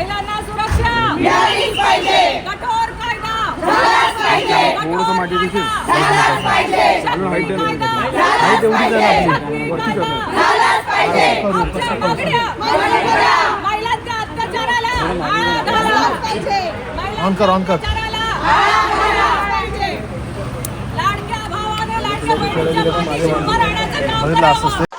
महिलांना सुरक्षा! मिळालीच पाहिजे! कठोर कायदा! झालाच पाहिजे! थोडंसं मागे देखील झालाच पाहिजे! चालू हाईट हाईट आहे. ना आपली. वरती करणार झालाच पाहिजे! आमच्या मागण्या महिलांच्या अत्याचाराला आळा घाला! महिलांच्या ऑन कर, ऑन कर. लाडक्या भावाने लाडक्या बहिणीच्या पाठीशी उभं राहण्याचं काम करावं.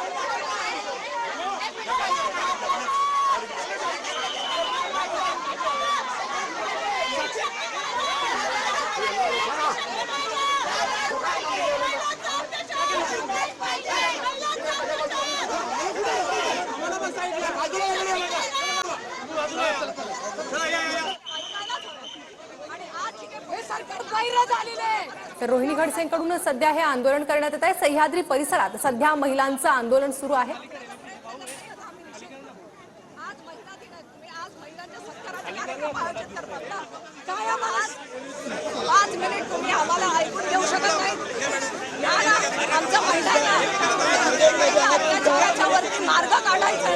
तर रोहिणी खडसेंकडून सध्या हे आंदोलन करण्यात येत आहे. सह्याद्री परिसरात सध्या महिलांचं आंदोलन सुरू आहे. पाच मिनिट तुम्ही आम्हाला ऐकून घेऊ शकत नाही. ना, आमच्या महिलांना अत्याचाराच्या वरती मार्ग काढायचा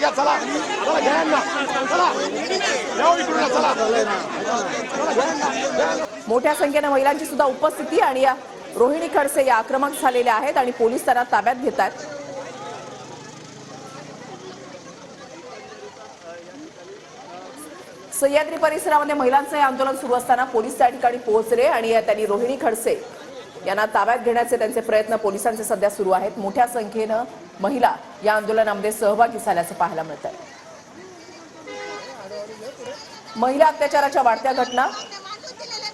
ना. चला. आमच्या इकडून चला. मोठ्या संख्येने महिलांची सुद्धा उपस्थिती आणि या रोहिणी खडसे या आक्रमक झालेल्या आहेत आणि पोलीस त्यांना ताब्यात घेत आहेत. सह्याद्री परिसरामध्ये महिलांचं हे आंदोलन सुरू असताना पोलीस त्या ठिकाणी पोहोचले आणि त्यांनी रोहिणी खडसे यांना ताब्यात घेण्याचे त्यांचे प्रयत्न पोलिसांचे सध्या सुरू आहेत. मोठ्या संख्येनं महिला या आंदोलनामध्ये सहभागी झाल्याचं पाहायला मिळत आहे महिला अत्याचाराच्या वाढत्या घटना. मानून दिलेले